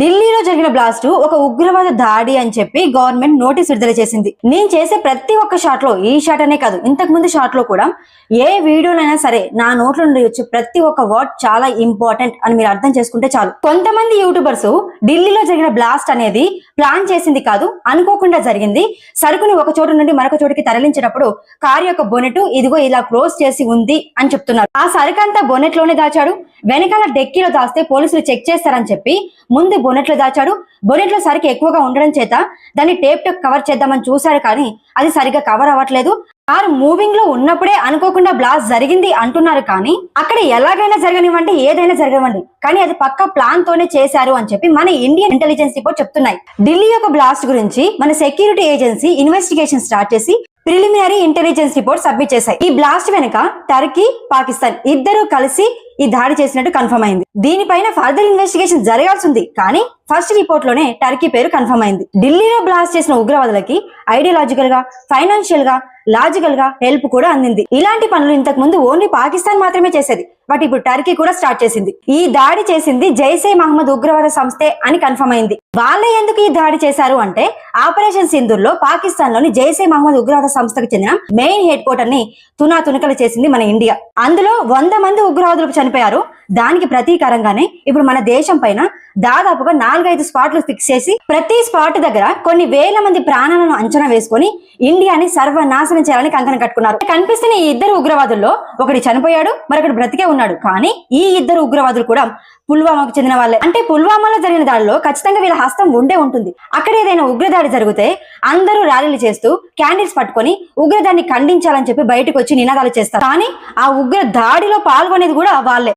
ఢిల్లీలో జరిగిన బ్లాస్ట్ ఒక ఉగ్రవాద దాడి అని చెప్పి గవర్నమెంట్ నోటీస్ విడుదల చేసింది. నేను చేసే ప్రతి ఒక్క షాట్లో ఈ షాట్ అనే కాదు ఇంతకు ముందు షాట్లో కూడా ఏ వీడియోలైనా సరే నా నోట్ల నుండి వచ్చే ప్రతి ఒక్క వర్డ్ చాలా ఇంపార్టెంట్ అని మీరు అర్థం చేసుకుంటే చాలు. కొంతమంది యూట్యూబర్స్ ఢిల్లీలో జరిగిన బ్లాస్ట్ అనేది ప్లాన్ చేసింది కాదు అనుకోకుండా జరిగింది. సరుకుని ఒక చోటు నుండి మరొక చోటుకి తరలించేటప్పుడు కారు యొక్క బొనెట్ ఇదిగో ఇలా క్లోజ్ చేసి ఉంది అని చెప్తున్నారు. ఆ సరుకు అంతా బొనెట్లోనే దాచాడు. వెనకాల డెక్కీలో దాస్తే పోలీసులు చెక్ చేస్తారని చెప్పి ముందు బొనెట్ దాచాడు. బొనెట్ సరికి ఎక్కువగా ఉండడం చేత దాన్ని టేప్తో కవర్ చేద్దామని చూశాడు కానీ అది సరిగ్గా కవర్ అవ్వట్లేదు. కారు మూవింగ్లో ఉన్నప్పుడే అనుకోకుండా బ్లాస్ట్ జరిగింది అంటున్నారు కానీ అక్కడ ఎలాగైనా జరగనివ్వండి ఏదైనా జరగనివ్వండి. కానీ అది పక్క ప్లాన్ తోనే చేశారు అని చెప్పి మన ఇండియన్ ఇంటెలిజెన్స్ రిపోర్ట్ చెప్తున్నాయి. ఢిల్లీ యొక్క బ్లాస్ట్ గురించి మన సెక్యూరిటీ ఏజెన్సీ ఇన్వెస్టిగేషన్ స్టార్ట్ చేసి ప్రిలిమినరీ ఇంటెలిజెన్స్ రిపోర్ట్ సబ్మిట్ చేశాయి. ఈ బ్లాస్ట్ వెనుక టర్కీ పాకిస్తాన్ ఇద్దరు కలిసి ఈ దాడి చేసినట్టు కన్ఫర్మ్ అయింది. దీనిపైన ఫర్దర్ ఇన్వెస్టిగేషన్ జరగాల్సి ఉంది కానీ ఫస్ట్ రిపోర్ట్లోనే టర్కీ పేరు కన్ఫర్మ్ అయింది. ఢిల్లీలో బ్లాస్ట్ చేసిన ఉగ్రవాదులకి ఐడియాలజికల్గా ఫైనాన్షియల్గా లాజికల్గా హెల్ప్ కూడా అందింది. ఇలాంటి పనులు ఇంతకు ముందు ఓన్లీ పాకిస్తాన్ మాత్రమే చేసేది. బట్ ఇప్పుడు టర్కీ కూడా స్టార్ట్ చేసింది. ఈ దాడి చేసింది జైసే మహమ్మద్ ఉగ్రవాద సంస్థే అని కన్ఫర్మ్ అయింది. వాళ్ళే ఎందుకు ఈ దాడి చేశారు అంటే ఆపరేషన్ సింధూర్లో పాకిస్తాన్లోని జైసే మహమ్మద్ ఉగ్రవాద సంస్థకు చెందిన మెయిన్ హెడ్ క్వార్టర్ని తునా తునకలు చేసింది మన ఇండియా. అందులో వంద మంది ఉగ్రవాదులు చనిపోయారు. దానికి ప్రతీకారంగానే ఇప్పుడు మన దేశం పైన దాదాపుగా నాలుగైదు స్పాట్లు ఫిక్స్ చేసి ప్రతి స్పాట్ దగ్గర కొన్ని వేల మంది ప్రాణాలను అంచనా వేసుకొని ఇండియాని సర్వనాశనం చేయాలని కంకణం కట్టుకున్నారు. కనిపిస్తున్న ఈ ఇద్దరు ఉగ్రవాదుల్లో ఒకటి చనిపోయాడు మరొకటి బ్రతికే ఉన్నాడు. కానీ ఈ ఇద్దరు ఉగ్రవాదులు కూడా పుల్వామాకు చెందిన వాళ్ళే. అంటే పుల్వామాలో జరిగిన దాడిలో ఖచ్చితంగా వీళ్ళ హస్తం ఉండే ఉంటుంది. అక్కడ ఏదైనా ఉగ్రదాడి జరిగితే అందరూ ర్యాలీలు చేస్తూ క్యాండిల్స్ పట్టుకొని ఉగ్రదాన్ని ఖండించాలని చెప్పి బయటకు వచ్చి నినాదాలు చేస్తారు. కానీ ఆ ఉగ్ర దాడిలో పాల్గొనేది కూడా వాళ్ళే.